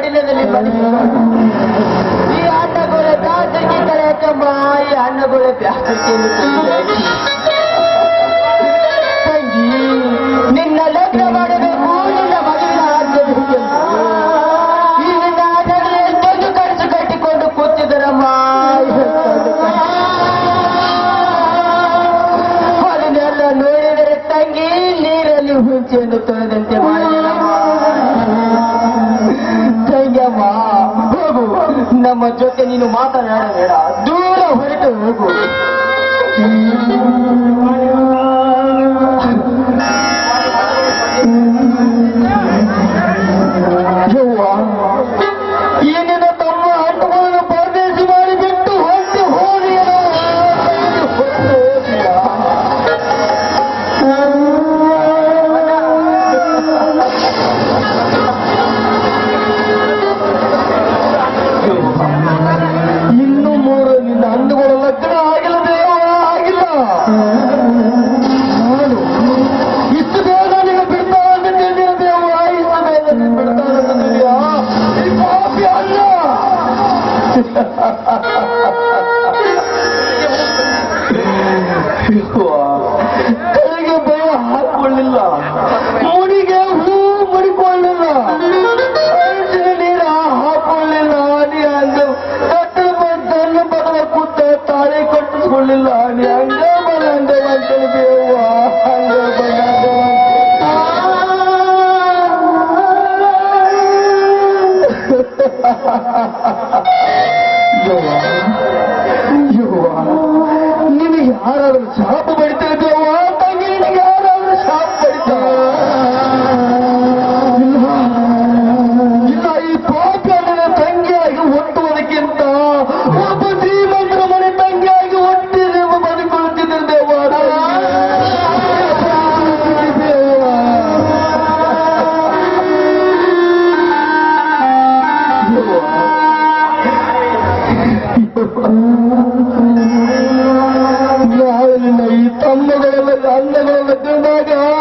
ಕಡಿಮೆದಲ್ಲಿ ಬದುಕಿದ್ದಾರೆ ಈ ಆಟಗಳ ದಾಸಕ್ಕೆ ಕರೆಯಕಮ್ಮ ಈ ತಂಗಿ ನಿನ್ನ ಹೋಗಮ್ಮ ಹೋಗು. ನಮ್ಮ ಜೊತೆ ನೀನು ಮಾತನಾಡಬೇಡ. ದೂರ ಹೊರಟು ಹೋಗು. ha, ha, ha. ਦੇ ਵਿੱਚ ਜਿੰਦਾ ਜਹਾਨ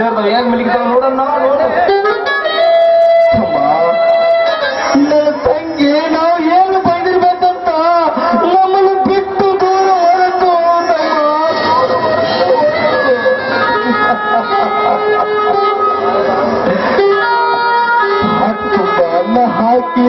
ದೇವ್ರ ಹೇಗ್ ಮಲಗಿದಾವ ನೋಡಣ್ಣ ನಾವು ನೋಡ ನನ್ನ ತಂಗಿ ನಾವು ಏನು ನಮ್ಮನ್ನು ಬಿಟ್ಟು ದೂರ ಹಾಕಿ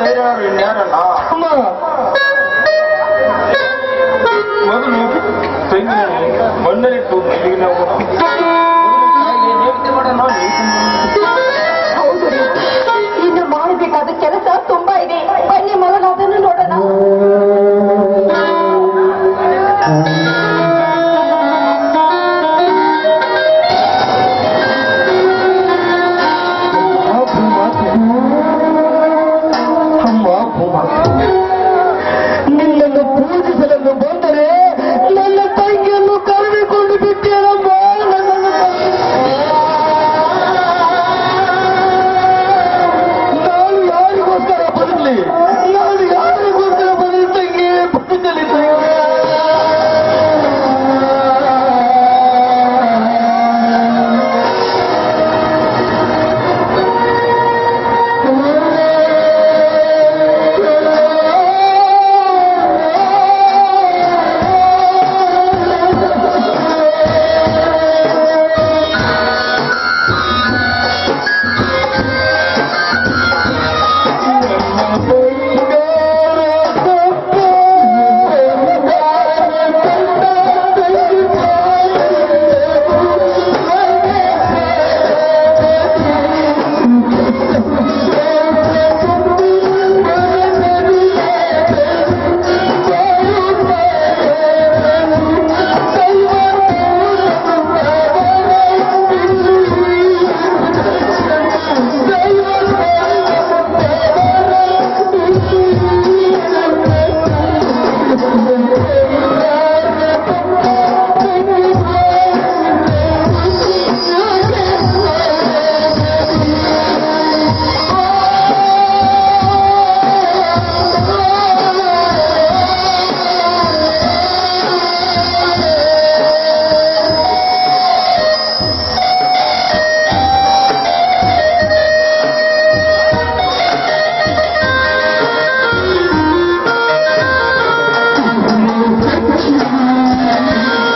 தைராறு நேரலா ಮೊದಲು ತೆಂಗಿನ ಮಣ್ಣಲ್ಲಿ ತೂಗಿ ನಾವು ನೇಮಿತ ಮಾಡೋಣ